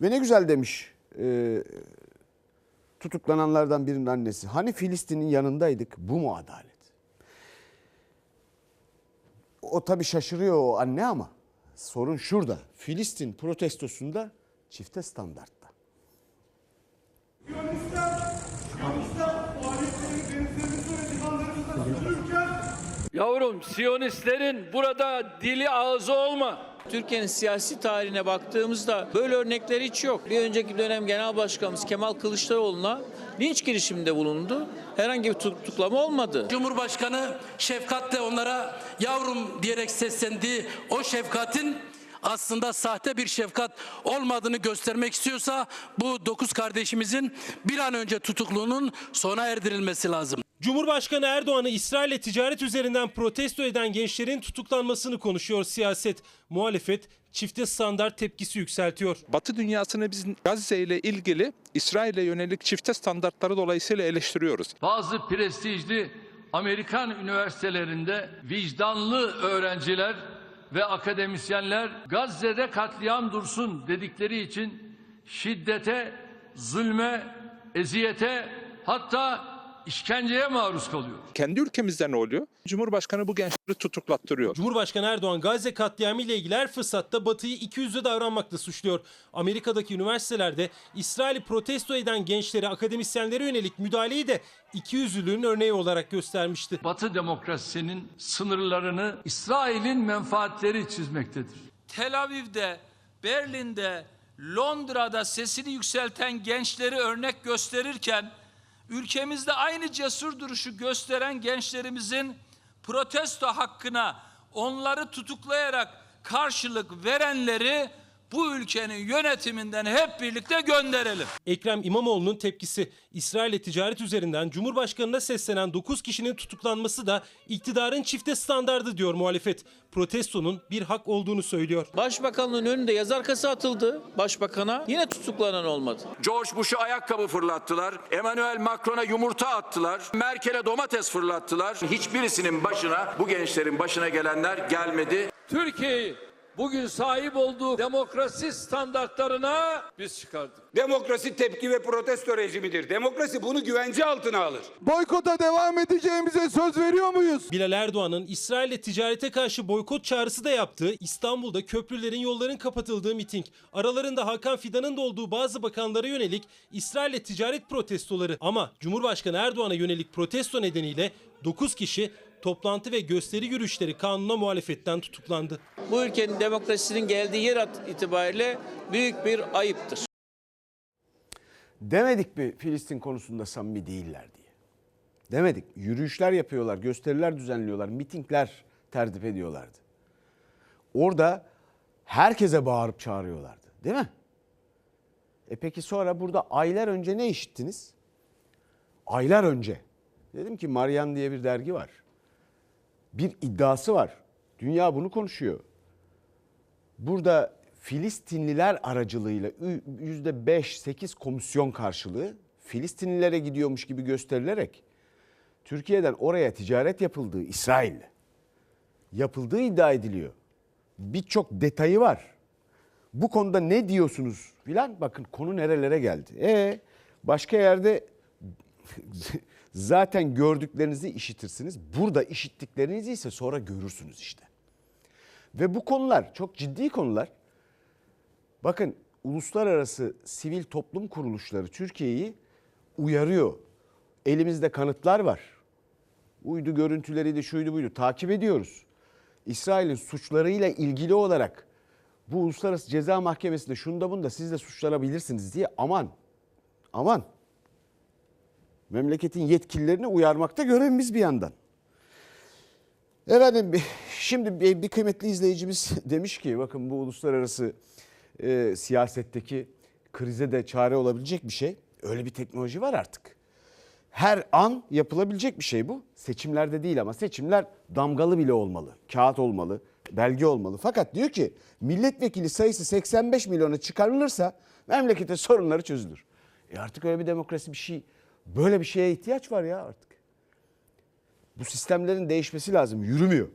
Ve ne güzel demiş e, tutuklananlardan birinin annesi. Hani Filistin'in yanındaydık bu mu adalet? O tabii şaşırıyor o anne ama sorun şurada. Filistin protestosunda çifte standartta. Yavrum Siyonistlerin burada dili ağzı olma. Türkiye'nin siyasi tarihine baktığımızda böyle örnekler hiç yok. Bir önceki dönem Genel Başkanımız Kemal Kılıçdaroğlu'na linç girişiminde bulundu. Herhangi bir tutuklama olmadı. Cumhurbaşkanı şefkatle onlara yavrum diyerek seslendi. O şefkatin aslında sahte bir şefkat olmadığını göstermek istiyorsa bu dokuz kardeşimizin bir an önce tutukluğunun sona erdirilmesi lazım. Cumhurbaşkanı Erdoğan'ı İsrail'le ticaret üzerinden protesto eden gençlerin tutuklanmasını konuşuyor siyaset. Muhalefet çifte standart tepkisi yükseltiyor. Batı dünyasını biz Gazze ile ilgili İsrail'e yönelik çifte standartları dolayısıyla eleştiriyoruz. Bazı prestijli Amerikan üniversitelerinde vicdanlı öğrenciler ve akademisyenler Gazze'de katliam dursun dedikleri için şiddete, zulme, eziyete hatta işkenceye maruz kalıyor. Kendi ülkemizde ne oluyor? Cumhurbaşkanı bu gençleri tutuklattırıyor. Cumhurbaşkanı Erdoğan Gazze katliamı ile ilgili her fırsatta Batı'yı ikiyüzlü davranmakla suçluyor. Amerika'daki üniversitelerde İsrail'i protesto eden gençlere, akademisyenlere yönelik müdahaleyi de ikiyüzlülüğün örneği olarak göstermişti. Batı demokrasisinin sınırlarını İsrail'in menfaatleri çizmektedir. Tel Aviv'de, Berlin'de, Londra'da sesini yükselten gençleri örnek gösterirken ülkemizde aynı cesur duruşu gösteren gençlerimizin protesto hakkına onları tutuklayarak karşılık verenleri bu ülkenin yönetiminden hep birlikte gönderelim. Ekrem İmamoğlu'nun tepkisi İsrail'le ticaret üzerinden Cumhurbaşkanı'na seslenen 9 kişinin tutuklanması da iktidarın çifte standardı diyor muhalefet. Protestonun bir hak olduğunu söylüyor. Başbakanlığın önünde yazı arkası atıldı başbakana. Yine tutuklanan olmadı. George Bush'a ayakkabı fırlattılar. Emmanuel Macron'a yumurta attılar. Merkel'e domates fırlattılar. Hiçbirisinin başına, bu gençlerin başına gelenler gelmedi. Türkiye'yi bugün sahip olduğu demokrasi standartlarına biz çıkardık. Demokrasi tepki ve protesto rejimidir. Demokrasi bunu güvence altına alır. Boykota devam edeceğimize söz veriyor muyuz? Bilal Erdoğan'ın İsrail'le ticarete karşı boykot çağrısı da yaptığı İstanbul'da köprülerin yolların kapatıldığı miting. Aralarında Hakan Fidan'ın da olduğu bazı bakanlara yönelik İsrail'le ticaret protestoları. Ama Cumhurbaşkanı Erdoğan'a yönelik protesto nedeniyle 9 kişi toplantı ve gösteri yürüyüşleri kanuna muhalefetten tutuklandı. Bu ülkenin demokrasisinin geldiği yer itibariyle büyük bir ayıptır. Demedik mi Filistin konusunda samimi değiller diye? Demedik. Yürüyüşler yapıyorlar, gösteriler düzenliyorlar, mitingler tertip ediyorlardı. Orada herkese bağırıp çağırıyorlardı. Değil mi? E peki sonra burada aylar önce ne işittiniz? Aylar önce. Dedim ki Marian diye bir dergi var. Bir iddiası var. Dünya bunu konuşuyor. Burada Filistinliler aracılığıyla yüzde 5-8 komisyon karşılığı Filistinlilere gidiyormuş gibi gösterilerek Türkiye'den oraya ticaret yapıldığı İsrail'le yapıldığı iddia ediliyor. Birçok detayı var. Bu konuda ne diyorsunuz filan bakın konu nerelere geldi. E başka yerde zaten gördüklerinizi işitirsiniz. Burada işittiklerinizi ise sonra görürsünüz işte. Ve bu konular çok ciddi konular. Bakın uluslararası sivil toplum kuruluşları Türkiye'yi uyarıyor. Elimizde kanıtlar var. Uydu görüntüleriydi, şuydu buydu. Takip ediyoruz. İsrail'in suçlarıyla ilgili olarak bu Uluslararası Ceza Mahkemesi'nde şunda bunda siz de suçlanabilirsiniz diye aman aman memleketin yetkililerini uyarmakta görevimiz bir yandan. Efendim şimdi bir, kıymetli izleyicimiz demiş ki bakın bu uluslararası e, siyasetteki krize de çare olabilecek bir şey. Öyle bir teknoloji var artık. Her an yapılabilecek bir şey bu. Seçimlerde değil ama seçimler damgalı bile olmalı. Kağıt olmalı, belge olmalı. Fakat diyor ki milletvekili sayısı 85 milyona çıkarılırsa memlekete sorunları çözülür. E artık öyle bir demokrasi bir şey, böyle bir şeye ihtiyaç var ya artık. Bu sistemlerin değişmesi lazım. Yürümüyor.